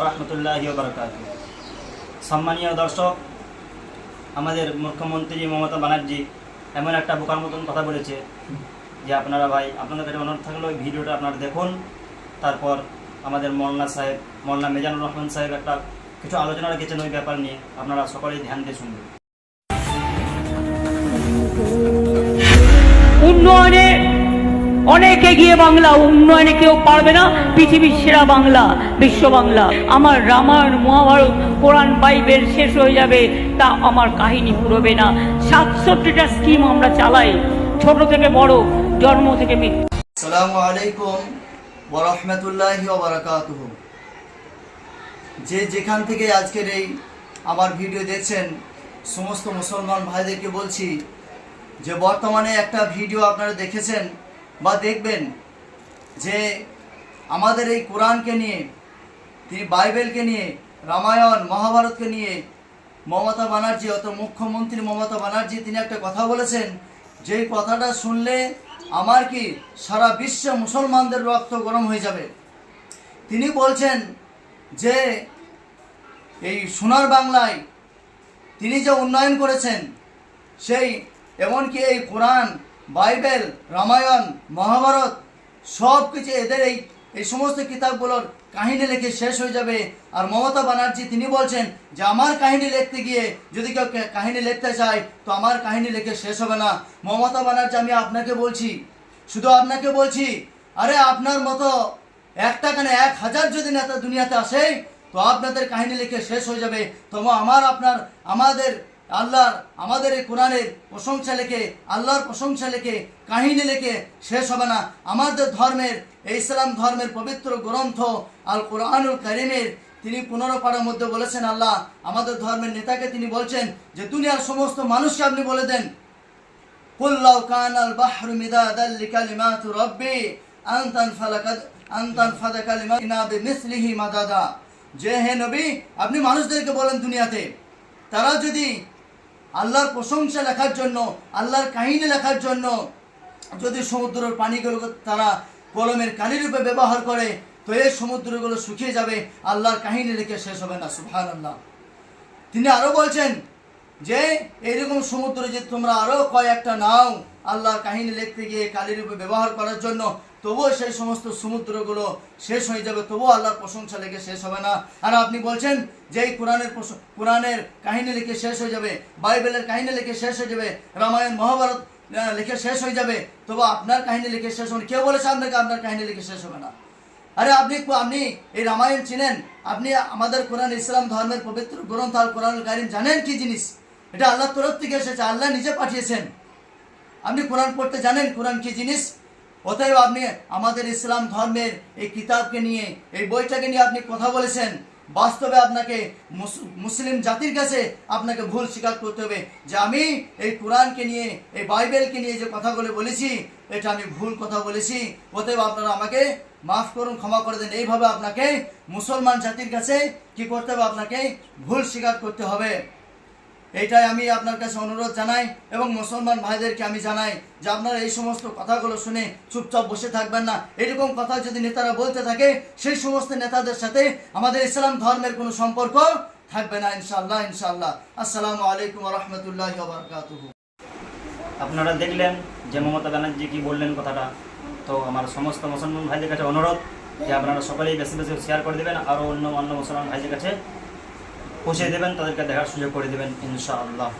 রহমতুল্লাহি বারকাত সম্মানীয় দর্শক, আমাদের মুখ্যমন্ত্রী মমতা ব্যানার্জি এমন একটা বোকার মতন কথা বলেছে যে আপনারা ভাই, আপনাদের কাছে অনুরোধ থাকল ওই ভিডিওটা আপনারা দেখুন। তারপর আমাদের মৌলানা সাহেব মৌলানা মেজানুর রহমান সাহেব একটা কিছু আলোচনা রেখেছেন ওই ব্যাপার নিয়ে। আপনারা সকলেই ধ্যান দিয়ে শুনবেন। উন্নয়নে অনেক এগিয়ে বাংলা, উন্নয়নে কেউ পারবে না, পৃথিবীর সেরা বাংলা, বিশ্ব বাংলা। আমার রামায়ণ, মহাভারত, কোরআন, বাইবেল শেষ হয়ে যাবে, তা আমার কাহিনী পুরোবে না। সাতষট্টিটা স্কিম আমরা চালাই, ছোট থেকে বড়, জন্ম থেকে মৃত্যু। আসসালামু আলাইকুম ওরহমতুল্লাহি যে যেখান থেকে আজকের এই আমার ভিডিও দেখছেন, সমস্ত মুসলমান ভাইদেরকে বলছি, যে বর্তমানে একটা ভিডিও আপনারা দেখেছেন বা দেখবেন যে আমাদের এই কোরআনকে নিয়ে, তিনি বাইবেলকে নিয়ে, রামায়ণ, মহাভারতকে নিয়ে মমতা ব্যানার্জি, অত মুখ্যমন্ত্রী মমতা ব্যানার্জি তিনি একটা কথা বলেছেন যেই কথাটা শুনলে আমার কি সারা বিশ্বে মুসলমানদের রক্ত গরম হয়ে যাবে? তিনি বলছেন যে এই সোনার বাংলায় তিনি যে উন্নয়ন করেছেন, সেই এমনকি এই কোরআন বাইবেল, রামায়ণ, মহাভারত সব কিছু এদের এই এই সমস্ত কিতাবগুলোর কাহিনী লিখে শেষ হয়ে যাবে। আর মমতা ব্যানার্জি, তিনি বলছেন যে, আমার কাহিনী লিখতে গিয়ে যদি কেউ কাহিনী লিখতে চায়, তো আমার কাহিনী লিখে শেষ হবে না। মমতা ব্যানার্জি, আমি আপনাকে বলছি, শুধু আপনাকে বলছি, আরে আপনার মতো একটা কেন এক হাজার যদি নেতা দুনিয়াতে আসে, তো আপনাদের কাহিনী লিখে শেষ হয়ে যাবে। তবু আমার আপনার, আমাদের আল্লাহর, আমাদের এই কোরআনের প্রশংসা লেখে, আল্লাহর প্রশংসা লেখে, কাহিনী লেখে শেষ হবে না। আমাদের ধর্মের, এই ইসলাম ধর্মের পবিত্র গ্রন্থ আল কোরআনুল করিমের, তিনি পনেরো পাড়ার মধ্যে বলেছেন, আল্লাহ, আমাদের ধর্মের নেতাকে তিনি বলছেন যে, দুনিয়ার সমস্ত মানুষকে আপনি বলে দেন। আনতান আনতান যে হে নবী, আপনি মানুষদেরকে বলেন দুনিয়াতে। তারা যদি আল্লাহর প্রশংসা লেখার জন্য, আল্লাহর কাহিনী লেখার জন্য। যদি সমুদ্রের পানিগুলোকে তারা কলমের কালি রূপে ব্যবহার করে, তো এই সমুদ্রগুলো শুকিয়ে যাবে, আল্লাহর কাহিনী লিখে শেষ হবে না সুবহান আল্লাহ তিনি আরও বলছেন যে, এইরকম সমুদ্রে যে তোমরা আরও কয়েকটা নাও, আল্লাহর কাহিনী লিখতে গিয়ে কালী রূপে ব্যবহার করার জন্য তবুও সেই সমস্ত সমুদ্রগুলো শেষ হয়ে যাবে, তবুও আল্লাহর প্রশংসা লেগে শেষ হবে না। আর আপনি বলছেন যে এই কোরআনের কোরআনের কাহিনী লিখে শেষ হয়ে যাবে, বাইবেলের কাহিনী লিখে শেষ হয়ে যাবে, রামায়ণ, মহাভারত লিখে শেষ হয়ে যাবে তবু আপনার কাহিনী লিখে শেষ হবে কেউ বলেছে আপনাকে আপনার কাহিনী লিখে শেষ হবে না। আরে আপনি আপনি এই রামায়ণ চিনেন? আপনি আমাদের কোরআন, ইসলাম ধর্মের পবিত্র গ্রন্থ আল কোরআন কারিম জানেন কি জিনিস? এটা আল্লাহর তরফ থেকে এসেছে, আল্লাহ নিজে পাঠিয়েছেন। আপনি কোরআন পড়তে জানেন কোরআন কি জিনিস? অতএব আপনি আমাদের ইসলাম ধর্মের এই কিতাবকে নিয়ে, এই বইটাকে নিয়ে আপনি কথা বলেছেন। বাস্তবে আপনাকে মুস- মুসলিম জাতির কাছে আপনাকে ভুল স্বীকার করতে হবে। যে আমি এই কোরআনকে নিয়ে, এই বাইবেলকে নিয়ে যে কথাগুলো বলেছি, এটা আমি ভুল কথা বলেছি। অতএব আপনারা আমাকে মাফ করুন, ক্ষমা করে দেন। এইভাবে আপনাকে মুসলমান জাতির কাছে কি করতে হবে? আপনাকে ভুল স্বীকার করতে হবে। এইটাই আমি আপনার কাছে অনুরোধ জানাই এবং মুসলমান ভাইদেরকে আমি জানাই যে আপনারা এই সমস্ত কথাগুলো শুনে চুপচাপ বসে থাকবেন না। এরকম কথা যদি নেতারা বলতে থাকে, সেই সমস্ত নেতাদের সাথে আমাদের ইসলাম ধর্মের কোনো সম্পর্ক থাকবে না ইনশাল্লাহ ইনশাল্লাহ আসসালামু আলাইকুম রহমতুল্লাহ আপনারা দেখলেন যে মমতা ব্যানার্জি কি বললেন কথাটা। তো আমার সমস্ত মুসলমান ভাইদের কাছে অনুরোধ যে আপনারা সকলেই বেশি বেশি শেয়ার করে দেবেন। আরও অন্য অন্য মুসলমান ভাইদের কাছে পৌঁছে দেবেন তাদেরকে দেখার সুযোগ করে দেবেন ইনশাআল্লাহ।